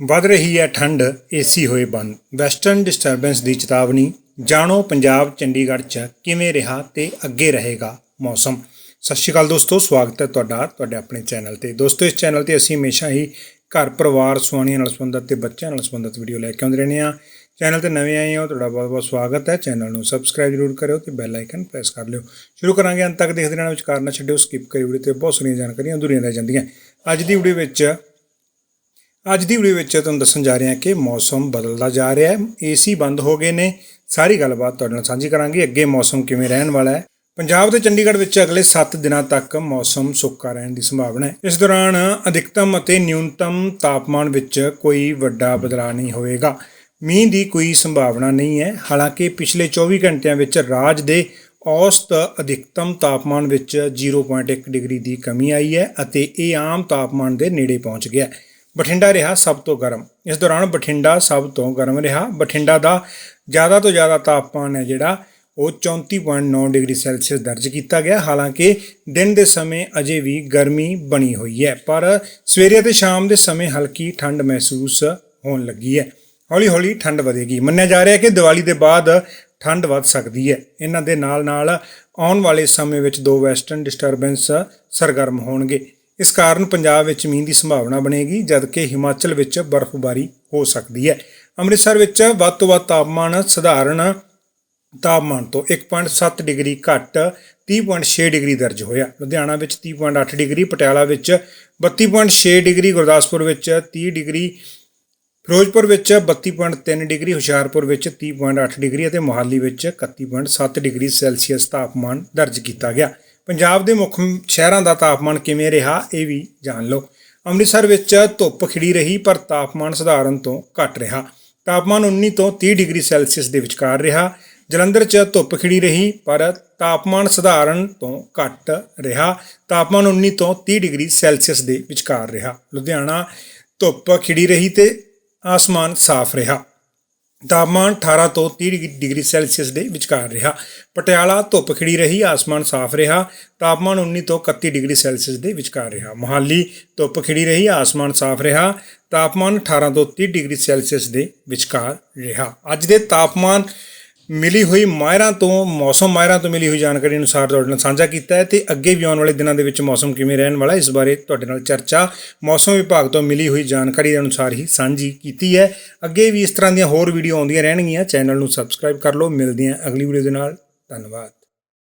ਵੱਧ ਰਹੀ ਹੈ ਠੰਡ ਏਸੀ ਹੋਏ ਬੰਦ। ਵੈਸਟਰਨ ਡਿਸਟਰਬੈਂਸ ਦੀ ਚੇਤਾਵਨੀ, ਜਾਣੋ ਪੰਜਾਬ, ਚੰਡੀਗੜ੍ਹ 'ਚ ਕਿਵੇਂ ਰਿਹਾ ਤੇ ਅੱਗੇ ਰਹੇਗਾ ਮੌਸਮ। ਸਤਿ ਸ਼੍ਰੀ ਅਕਾਲ ਦੋਸਤੋ, ਸਵਾਗਤ ਹੈ ਤੁਹਾਡਾ, ਤੁਹਾਡੇ ਆਪਣੇ ਚੈਨਲ ਤੇ। ਦੋਸਤੋ, ਇਸ ਚੈਨਲ ਤੇ ਅਸੀਂ ਹਮੇਸ਼ਾ ਹੀ ਘਰ ਪਰਿਵਾਰ, ਸੁਆਣੀਆਂ ਨਾਲ ਸੰਬੰਧਿਤ ਤੇ ਬੱਚਿਆਂ ਨਾਲ ਸੰਬੰਧਿਤ ਵੀਡੀਓ ਲੈ ਕੇ ਆਉਂਦੇ ਰਹਿੰਦੇ ਆ ਚੈਨਲ ਤੇ ਨਵੇਂ ਆਏ ਹੋ, ਤੁਹਾਡਾ ਬਹੁਤ ਬਹੁਤ ਸਵਾਗਤ ਹੈ। ਚੈਨਲ ਨੂੰ ਸਬਸਕ੍ਰਾਈਬ ਜ਼ਰੂਰ ਕਰਿਓ ਤੇ ਬੈਲ ਆਈਕਨ ਪ੍ਰੈਸ ਕਰ ਲਿਓ। ਸ਼ੁਰੂ ਕਰਾਂਗੇ, ਅੰਤ ਤੱਕ ਦੇਖਦੇ ਰਹਿਣਾ ਵਿਚਾਰ ਨਾ ਛੱਡਿਓ ਸਕਿਪ ਕਰੀ ਵੀਡੀਓ ਤੇ ਬਹੁਤ ਸਾਰੀਆਂ ਜਾਣਕਾਰੀਆਂ ਅਧੂਰੀਆਂ ਰਹਿ ਜਾਂਦੀਆਂ। ਅੱਜ ਦੀ ਵੀਡੀਓ ਵਿੱਚ ਅੱਜ ਦੀ ਵੀਡੀਓ ਵਿੱਚ ਤੁਹਾਨੂੰ ਦੱਸਣ ਜਾ ਰਹੇ ਹਾਂ ਕਿ ਮੌਸਮ ਬਦਲਦਾ ਜਾ ਰਿਹਾ ਹੈ। ਏਸੀ ਬੰਦ ਹੋ ਗਏ ਨੇ। ਸਾਰੀ ਗੱਲਬਾਤ ਤੁਹਾਡੇ ਨਾਲ ਸਾਂਝੀ ਕਰਾਂਗੇ। ਅੱਗੇ ਮੌਸਮ ਕਿਵੇਂ ਰਹਿਣ ਵਾਲਾ ਹੈ। ਪੰਜਾਬ ਤੇ ਚੰਡੀਗੜ੍ਹ ਵਿੱਚ ਅਗਲੇ 7 ਦਿਨਾਂ ਤੱਕ ਮੌਸਮ ਸੁੱਕਾ ਰਹਿਣ ਦੀ ਸੰਭਾਵਨਾ ਹੈ। ਇਸ ਦੌਰਾਨ ਅਧਿਕਤਮ ਅਤੇ ਨਿਊਨਤਮ ਤਾਪਮਾਨ ਵਿੱਚ ਕੋਈ ਵੱਡਾ ਬਦਲਾਅ ਨਹੀਂ ਹੋਵੇਗਾ। ਮੀਂਹ ਦੀ ਕੋਈ ਸੰਭਾਵਨਾ ਨਹੀਂ ਹੈ। ਹਾਲਾਂਕਿ ਪਿਛਲੇ 24 ਘੰਟਿਆਂ ਵਿੱਚ ਰਾਜ ਦੇ ਔਸਤ ਅਧਿਕਤਮ ਤਾਪਮਾਨ ਵਿੱਚ 0.1 ਡਿਗਰੀ ਦੀ ਕਮੀ ਆਈ ਹੈ ਅਤੇ ਇਹ ਆਮ ਤਾਪਮਾਨ ਦੇ ਨੇੜੇ ਪਹੁੰਚ ਗਿਆ ਹੈ। ਬਠਿੰਡਾ ਰਿਹਾ ਸਭ ਤੋਂ ਗਰਮ। ਇਸ ਦੌਰਾਨ ਬਠਿੰਡਾ ਸਭ ਤੋਂ ਗਰਮ ਰਿਹਾ। ਬਠਿੰਡਾ ਦਾ ਜ਼ਿਆਦਾ ਤੋਂ ਜ਼ਿਆਦਾ ਤਾਪਮਾਨ ਹੈ ਜਿਹੜਾ, ਉਹ 34.9 ਡਿਗਰੀ ਸੈਲਸੀਅਸ ਦਰਜ ਕੀਤਾ ਗਿਆ। ਹਾਲਾਂਕਿ ਦਿਨ ਦੇ ਸਮੇਂ ਅਜੇ ਵੀ ਗਰਮੀ ਬਣੀ ਹੋਈ ਹੈ, ਪਰ ਸਵੇਰੇ ਅਤੇ ਸ਼ਾਮ ਦੇ ਸਮੇਂ ਹਲਕੀ ਠੰਡ ਮਹਿਸੂਸ ਹੋਣ ਲੱਗੀ ਹੈ। ਹੌਲੀ-ਹੌਲੀ ਠੰਡ ਵਧੇਗੀ। ਮੰਨਿਆ ਜਾ ਰਿਹਾ ਹੈ ਕਿ ਦੀਵਾਲੀ ਦੇ ਬਾਅਦ ਠੰਡ ਵੱਧ ਸਕਦੀ ਹੈ। ਇਹਨਾਂ ਦੇ ਨਾਲ-ਨਾਲ ਆਉਣ ਵਾਲੇ ਸਮੇਂ ਵਿੱਚ ਦੋ ਵੈਸਟਰਨ ਡਿਸਟਰਬੈਂਸ ਸਰਗਰਮ ਹੋਣਗੇ। ਇਸ ਕਾਰਨ ਪੰਜਾਬ ਵਿੱਚ ਮੀਂਹ ਦੀ ਸੰਭਾਵਨਾ ਬਣੇਗੀ, ਜਦਕਿ ਹਿਮਾਚਲ ਵਿੱਚ ਬਰਫ਼ਬਾਰੀ ਹੋ ਸਕਦੀ ਹੈ। ਅੰਮ੍ਰਿਤਸਰ ਵਿੱਚ ਵੱਧ ਤੋਂ ਵੱਧ ਤਾਪਮਾਨ ਸਧਾਰਨ ਤਾਪਮਾਨ ਤੋਂ 1.7 ਡਿਗਰੀ ਘੱਟ 30.6 ਡਿਗਰੀ ਦਰਜ ਹੋਇਆ। ਲੁਧਿਆਣਾ ਵਿੱਚ 30.8 ਡਿਗਰੀ, ਪਟਿਆਲਾ ਵਿੱਚ 32.6 ਡਿਗਰੀ, ਗੁਰਦਾਸਪੁਰ ਵਿੱਚ 30 ਡਿਗਰੀ, ਫਿਰੋਜ਼ਪੁਰ ਵਿੱਚ 32.3 ਡਿਗਰੀ, ਹੁਸ਼ਿਆਰਪੁਰ ਵਿੱਚ 30.8 ਡਿਗਰੀ ਅਤੇ ਮੋਹਾਲੀ ਵਿੱਚ 31.7 ਡਿਗਰੀ ਸੈਲਸੀਅਸ ਤਾਪਮਾਨ ਦਰਜ ਕੀਤਾ ਗਿਆ। ਪੰਜਾਬ ਦੇ ਮੁੱਖ ਸ਼ਹਿਰਾਂ ਦਾ ਤਾਪਮਾਨ ਕਿਵੇਂ ਰਿਹਾ ਇਹ ਵੀ ਜਾਣ ਲਓ। ਅੰਮ੍ਰਿਤਸਰ ਵਿੱਚ ਧੁੱਪ ਖਿੜੀ ਰਹੀ, ਪਰ ਤਾਪਮਾਨ ਸਧਾਰਨ ਤੋਂ ਘੱਟ ਰਿਹਾ। ਤਾਪਮਾਨ 19 ਤੋਂ 30 ਡਿਗਰੀ ਸੈਲਸੀਅਸ ਦੇ ਵਿਚਕਾਰ ਰਿਹਾ। ਜਲੰਧਰ 'ਚ ਧੁੱਪ ਖਿੜੀ ਰਹੀ, ਪਰ ਤਾਪਮਾਨ ਸਧਾਰਨ ਤੋਂ ਘੱਟ ਰਿਹਾ। ਤਾਪਮਾਨ 19 ਤੋਂ 30 ਡਿਗਰੀ ਸੈਲਸੀਅਸ ਦੇ ਵਿਚਕਾਰ ਰਿਹਾ। ਲੁਧਿਆਣਾ ਧੁੱਪ ਖਿੜੀ ਰਹੀ ਤੇ ਆਸਮਾਨ ਸਾਫ਼ ਰਿਹਾ। ਤਾਪਮਾਨ 18 ਤੋਂ 30 ਡਿਗਰੀ ਸੈਲਸੀਅਸ ਦੇ ਵਿਚਕਾਰ ਰਿਹਾ। ਪਟਿਆਲਾ ਧੁੱਪ ਖਿੜੀ ਰਹੀ, ਆਸਮਾਨ ਸਾਫ਼ ਰਿਹਾ। ਤਾਪਮਾਨ 19 ਤੋਂ 31 ਡਿਗਰੀ ਸੈਲਸੀਅਸ ਦੇ ਵਿਚਕਾਰ ਰਿਹਾ। ਮੋਹਾਲੀ ਧੁੱਪ ਖਿੜੀ ਰਹੀ, ਆਸਮਾਨ ਸਾਫ਼ ਰਿਹਾ। ਤਾਪਮਾਨ 18 ਤੋਂ 30 ਡਿਗਰੀ ਸੈਲਸੀਅਸ ਦੇ ਵਿਚਕਾਰ ਰਿਹਾ। ਅੱਜ ਦੇ ਤਾਪਮਾਨ ਮਿਲੀ ਹੋਈ ਮਾਇਰਾਂ ਤੋਂ, ਮੌਸਮ ਮਾਇਰਾਂ ਤੋਂ ਮਿਲੀ ਹੋਈ ਜਾਣਕਾਰੀ ਅਨੁਸਾਰ ਤੁਹਾਡੇ ਨਾਲ ਸਾਂਝਾ ਕੀਤਾ ਹੈ ਤੇ ਅੱਗੇ ਵੀ ਆਉਣ ਵਾਲੇ ਦਿਨਾਂ ਦੇ ਵਿੱਚ ਮੌਸਮ ਕਿਵੇਂ ਰਹਿਣ ਵਾਲਾ ਇਸ ਬਾਰੇ ਤੁਹਾਡੇ ਨਾਲ ਚਰਚਾ ਮੌਸਮ ਵਿਭਾਗ ਤੋਂ ਮਿਲੀ ਹੋਈ ਜਾਣਕਾਰੀ ਦੇ ਅਨੁਸਾਰ ਹੀ ਸਾਂਝੀ ਕੀਤੀ ਹੈ। ਅੱਗੇ ਵੀ ਇਸ ਤਰ੍ਹਾਂ ਦੀਆਂ ਹੋਰ ਵੀਡੀਓ ਆਉਂਦੀਆਂ ਰਹਿਣਗੀਆਂ, ਚੈਨਲ ਨੂੰ ਸਬਸਕ੍ਰਾਈਬ ਕਰ ਲਓ। ਮਿਲਦੇ ਹਾਂ ਅਗਲੀ ਵੀਡੀਓ ਦੇ ਨਾਲ। ਧੰਨਵਾਦ।